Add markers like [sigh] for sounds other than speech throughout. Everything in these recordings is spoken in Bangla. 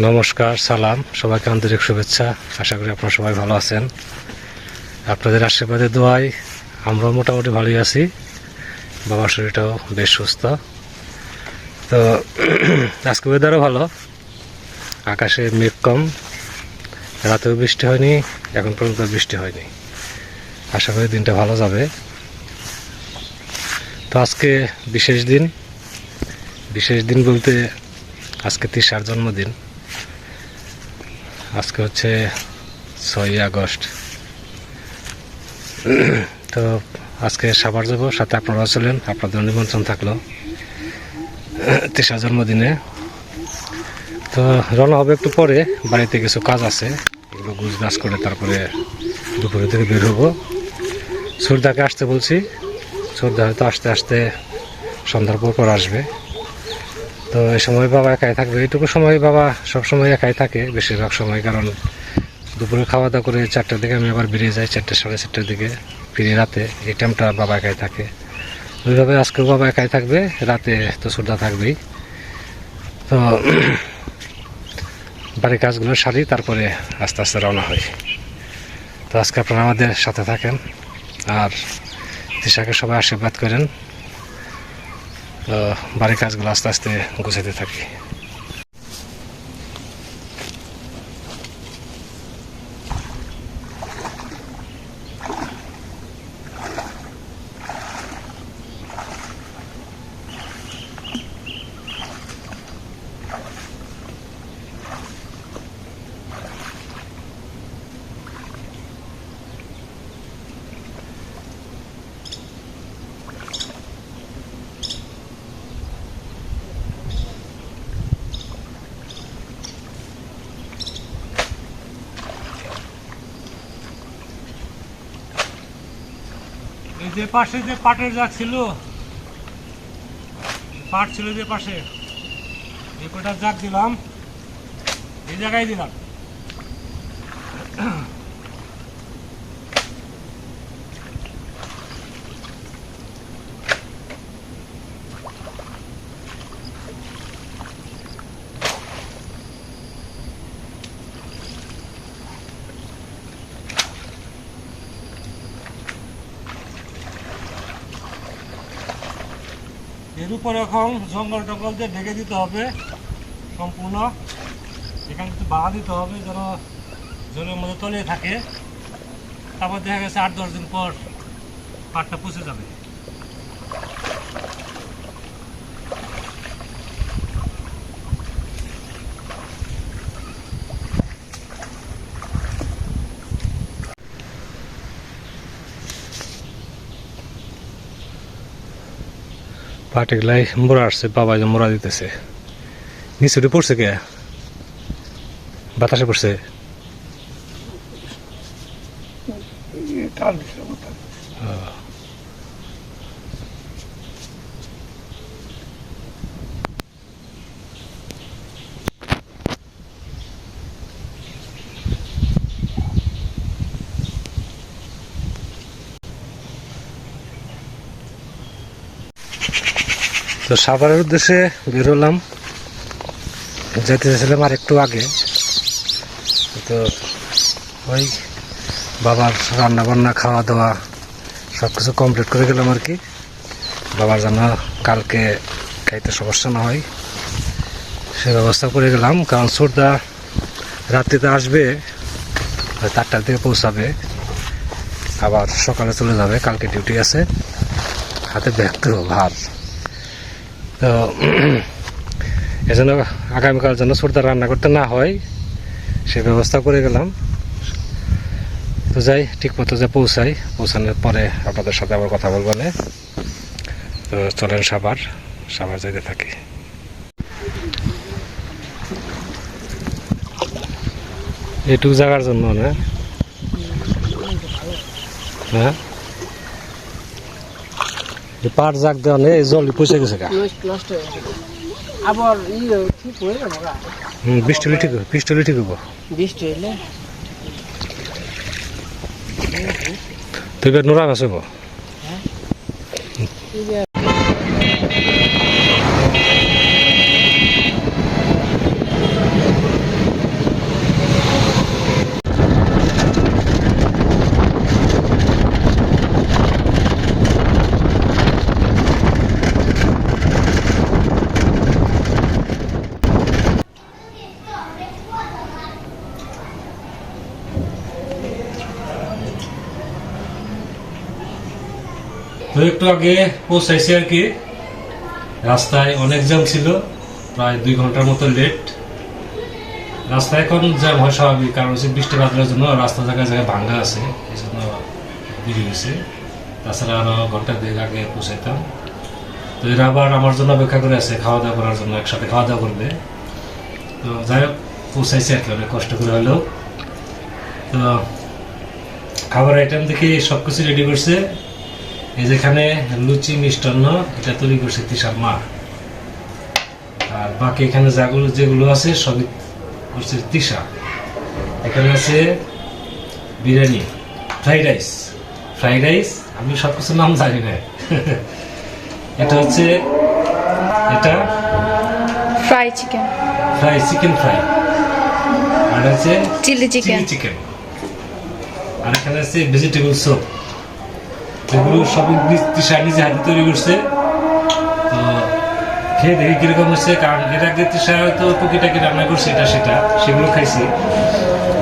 নমস্কার, সালাম, সবাইকে আন্তরিক শুভেচ্ছা। আশা করি আপনারা সবাই ভালো আছেন। আপনাদের আশীর্বাদে দোয়াই আমরাও মোটামুটি ভালোই আছি। বাবার শরীরটাও বেশ সুস্থ। তো, আজকে ওয়েদারও ভালো। আকাশে মেঘ কম। রাতেও বৃষ্টি হয়নি, এখন পর্যন্ত বৃষ্টি হয়নি। আশা করি দিনটা ভালো যাবে। তো আজকে বিশেষ দিন। বিশেষ দিন বলতে আজকে তিসার জন্মদিন। আজকে হচ্ছে ছয়ই আগস্ট। তো আজকে সাবার যাব, সাথে আপনারা চলেন, আপনাদের নিমন্ত্রণ থাকল। তিসার জন্মদিনে। তো রওনা হবে একটু পরে, বাড়িতে কিছু কাজ আছে, এগুলো গুছ গাছ করে তারপরে দুপুরে থেকে বের হব। সুরদাকে আসতে বলছি, সুরদা হয়তো আসতে আসতে সন্ধ্যার পর পর আসবে। তো এই সময় বাবা একাই থাকবে, এইটুকু সময় বাবা সব সময় একাই থাকে বেশিরভাগ সময়, কারণ দুপুরে খাওয়া দাওয়া করে চারটার দিকে আমি আবার বেরিয়ে যাই, চারটে, সাড়ে চারটার দিকে ফিরে রাতে, এই টাইমটা বাবা একাই থাকে। ওইভাবে আজকেও বাবা একাই থাকবে, রাতে তো সুরদা থাকবেই। তো [clears throat] বাড়ির কাজগুলো সারি, তারপরে আস্তে আস্তে রওনা হই। তো আজকে আপনারা আমাদের সাথে থাকেন, আর তিশাকে সবাই আশীর্বাদ করেন। বাড়ির কাজগুলো আস্তে আস্তে গুছাতে থাকি। এই যে পাশে যে পাটের যা ছিল পাট ছিল যে পাশে, এই কটার জাগ দিলাম, এই জায়গায় দিলাম। এর উপরে এখন জঙ্গল টঙ্গল দিয়ে ঢেকে দিতে হবে সম্পূর্ণ। এখানে একটু বাধা দিতে হবে যেন জলের মধ্যে তলিয়ে থাকে। তারপর দেখা গেছে আট দশ দিন পর পাটটা পুষে যাবে। পাটিগুলাই মোড়া আসছে বাবা যে মোড়া দিতেছে। নিচুটি পড়ছে কে? বাতাসে পড়ছে। তো সাভারের উদ্দেশ্যে বের হলাম যেতে চেয়েছিলাম আর একটু আগে। তো ওই বাবার রান্না বান্না খাওয়া দাওয়া সব কিছু কমপ্লিট করে গেলাম আর কি। বাবার যেন কালকে খাইতে সমস্যা না হয়, সে ব্যবস্থা করে গেলাম। কারণ সুরদা রাত্রিতে আসবে আটটার দিকে পৌঁছাবে। আবার সকালে চলে যাবে, কালকে ডিউটি আছে। হাতে ব্যাগ তো ভার। তো [clears throat] এজন্য আগামীকাল যেন সুরদা রান্না করতে না হয়, সে ব্যবস্থা করে গেলাম। তো যাই, ঠিক মতো যে পৌঁছাই, পৌঁছানোর পরে আপনাদের সাথে আবার কথা বলব না। তো চলেন সাবার সাবার যেতে থাকি। এটুকু জায়গার জন্য না। হ্যাঁ? এই পাট জাগ দেওয়া নেই জল পয়সা গেছে গা। আবার ঠিক হয়ে যাব গা? হুম বৃষ্টি হলে ঠিক হবে বৃষ্টি হলে ঠিক হব। বৃষ্টি হলে? তুই নোরা হব তো একটু আগে পৌঁছাইছি আর কি। রাস্তায় অনেক জ্যাম ছিল, প্রায় দুই ঘণ্টার মতো লেট রাস্তায় এখন জ্যাম হয় স্বাভাবিক, কারণ হচ্ছে বৃষ্টি বাদলের জন্য রাস্তা জায়গায় জায়গায় ভাঙ্গা আছে এই জন্য দেরি হয়েছে। তাছাড়া আরও ঘণ্টা দুই আগে পৌঁছাইতাম। তো এরা আবার আমার জন্য অপেক্ষা করে আছে খাওয়া দাওয়া করার জন্য, একসাথে খাওয়া দাওয়া করবে। তো যাই হোক, পৌঁছাইছে আর কি, অনেক কষ্ট করে হলেও। তো খাবার আইটেম দেখি সব কিছু রেডি করছে। এই যেখানে লুচি মিষ্টান্ন এটা তৈরি করছে তিসার মা। আর বাকি এখানে যাগুলো যেগুলো আছে সবই করছে তিসা এখানে আছে biryani fried rice. Fried rice আমি সব কিছুর নাম জানি না। [laughs] এটা হচ্ছে এটা? Fry chicken fry chicken fry আর হচ্ছে চিলি চিকেন চিকেন আর এখানে আছে ভেজিটেবল স্যুপ যেগুলো সবই তৃষা নিজে হাতে তৈরি করছে। তো খেয়ে দেখি কীরকম হচ্ছে, কারণ এর আগে তৃষা হয়তো টুকিটাকি রান্না করছে, এটা সেটা, সেগুলো খাইছি।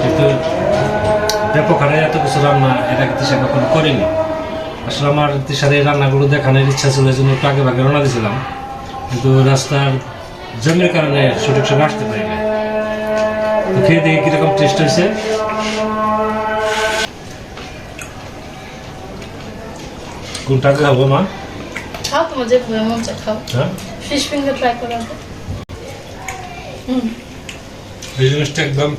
কিন্তু ব্যাপক হারে এত কিছু রান্না আগে তৃষা কখনো করেনি। আসলে আমার তৃষার এই রান্নাগুলো দেখানোর ইচ্ছা ছিল, এই জন্য একটু আগে ভাগে রান্না দিয়েছিলাম। কিন্তু রাস্তার জমির কারণে সঠিক সময় আসতে পারি না তো খেয়ে দেখি কীরকম টেস্ট হয়েছে। কোনটা খাব মা? খাও তোমার যে মন চায় খাও। হ্যাঁ? ফিশ ফিঙ্গার ট্রাই করো। হুম। এই জিনিসটা একদম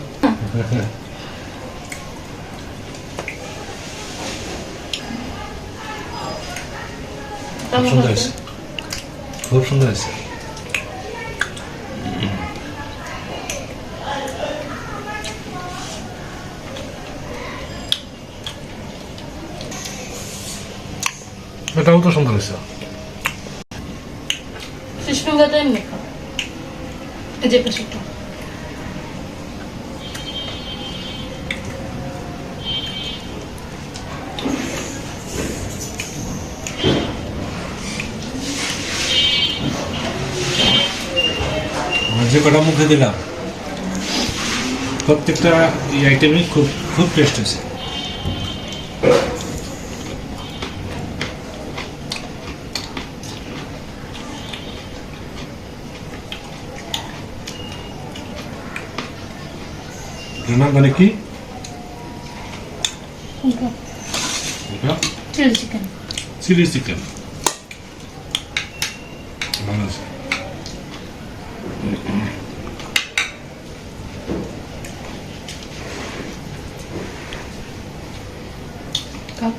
খুব সুন্দর? হয়েছে। খুব সুন্দর হয়েছে। এটাও তো সুন্দর হয়েছে। ফিশ এমনি। এই যে যে কটা মুখে দিলাম প্রত্যেকটা এই আইটেমই খুব খুব টেস্ট হয়েছে। এর নাম মানে কি এটা চিলি চিকেন চিলি চিকেন ভালো আছে খাও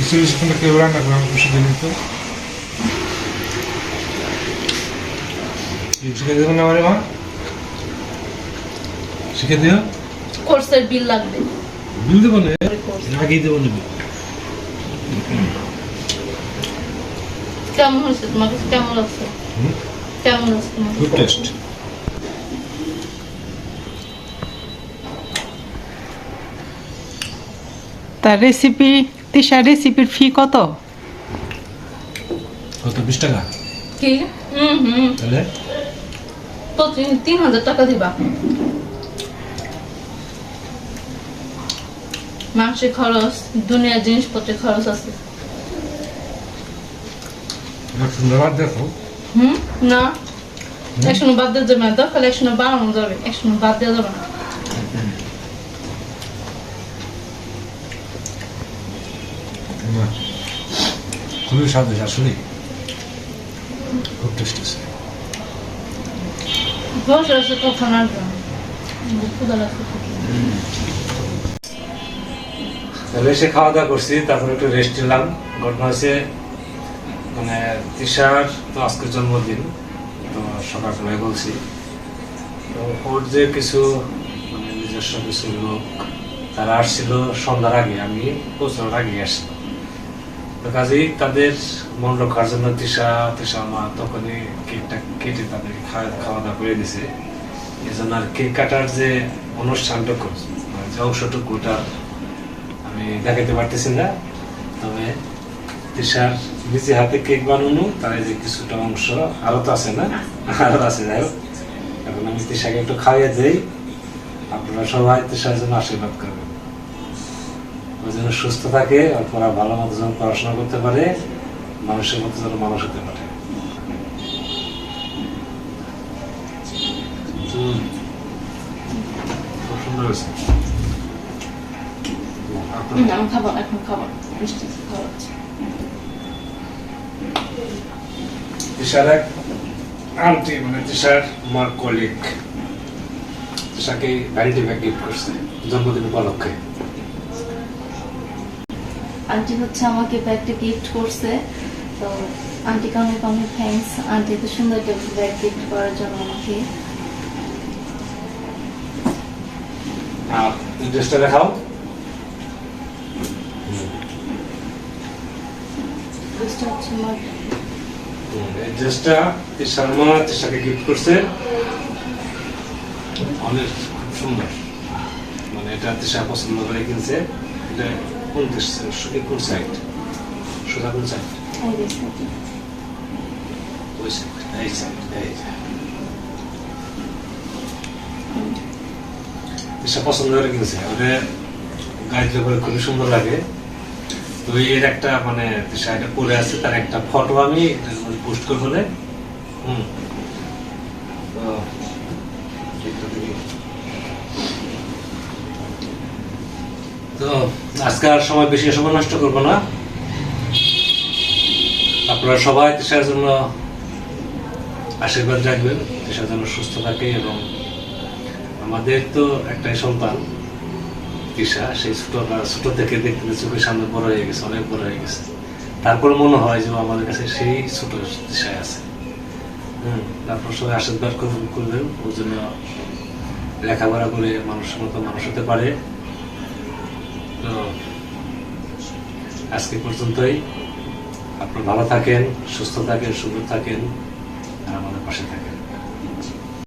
চিলি চিকেনটা কেউ রান্না করে আমাকে শিখে দিত শিখে দেবো না আমার মা শিখে দিও। কোর্সের বিল লাগবে। বিল দেবো না। আগেই দেবো না কেমন হয়েছে তোমার কাছে? কেমন লাগছে? কেমন লাগছে তোমার টেস্ট তার রেসিপি তিশা রেসিপির ফি কত? কত? বিশ টাকা? কি? হুম হুম। তাহলে? তিন হাজার টাকা দিবা। মাংসের খরচ দুনিয়ার জিনিসপত্রের খরচ আছে। সুন্দরবার দেখো হুম? না। একশো বাদ দেওয়া যাবে না দরকার একশো বাড়ানো যাবে। একশো বাদ দেওয়া যাবে না। না, খুবই স্বাদ হয়েছে আসলে খুব টেস্ট আছে। বসে আছে কখন আসবে তাহলে খাওয়া দাওয়া করছি, তারপর একটু রেস্ট নিলাম। ঘটনা হয়েছে মানে তিশার তো আজকে জন্মদিন, তো সকালবেলায় বলছি। তো ওর যে কিছু মানে নিজস্ব কিছু লোক, তারা আসছিল সন্ধ্যার আগে, আমি পৌঁছানোর আগে আসছি। তো কাজেই তাদের মন রক্ষার জন্য তৃষা তৃষা মা তখনই কেকটা কেটে তাদেরকে খাওয়া দাওয়া করে দিছে। এই জন্য আর কেক কাটার যে অনুষ্ঠানটা করছে মানে যে অংশটুকু ওটা আমি দেখাতে পারতেছি না। তবে তৃষার নিজে হাতে কেক বানানো, তার যে কিছুটা অংশ আরও তো আছে না? আরও আছে, যাই হোক। এখন আমি তৃষাকে একটু খাইয়ে দেই। আপনারা সবাই তৃষার জন্য আশীর্বাদ করবেন। ওই যেন সুস্থ থাকে ওরা ভালো মতো যেন পড়াশোনা করতে পারে, মানুষের মতো যেন মানুষ হতে পারে। খুব সুন্দর হয়েছে। আমি খাব এখন খাব। মিষ্টি খাওয়া হচ্ছে। তিশার এক আন্টি মানে তিশার মার কলিগ তিশাকে ভ্যানিটি ব্যাগ গিফট করছে জন্মদিন উপলক্ষে আন্টি হচ্ছে আমাকে ব্যাগটা গিফট করছে তো আন্টিকে অনেক অনেক থ্যাঙ্কস আন্টি এত সুন্দর একটা ব্যাগ গিফট করার জন্য আমাকে আর ড্রেসটা দেখাও ড্রেসটা হচ্ছে আমার এই ড্রেসটা তিশার মা তিশাকে গিফট করছে। অনেক সুন্দর। মানে এটা পছন্দ করে কিনছে। এটা কোন কোন সাইড সোজা কোন সাইড ওই সাইড এই সাইড এই যে। পছন্দ করে কিনছে। ওদের করে খুবই সুন্দর লাগে। তো এর একটা মানে আছে, তার একটা ফটো আমি পোস্ট হলে হুম। তো আজকে আর সময় বেশি সময় নষ্ট করব না। আপনারা সবাই তিশার জন্য আশীর্বাদ রাখবেন তিশা জন্য সুস্থ থাকে এবং আমাদের তো একটাই সন্তান। সেই ছোট ছোট দেখতে চোখের সামনে বড় হয়ে গেছে, অনেক বড় হয়ে গেছে। তারপর মনে হয় যে আমাদের কাছে সেই ছোট দিশায় আছে। তারপর সবাই আশীর্বাদ করবেন, ওর জন্য লেখাপড়া করে মানুষের মতো মানুষ হতে পারে। তো আজকে পর্যন্তই। আপনারা ভালো থাকেন, সুস্থ থাকেন, সুন্দর থাকেন, আর আমাদের পাশে থাকেন।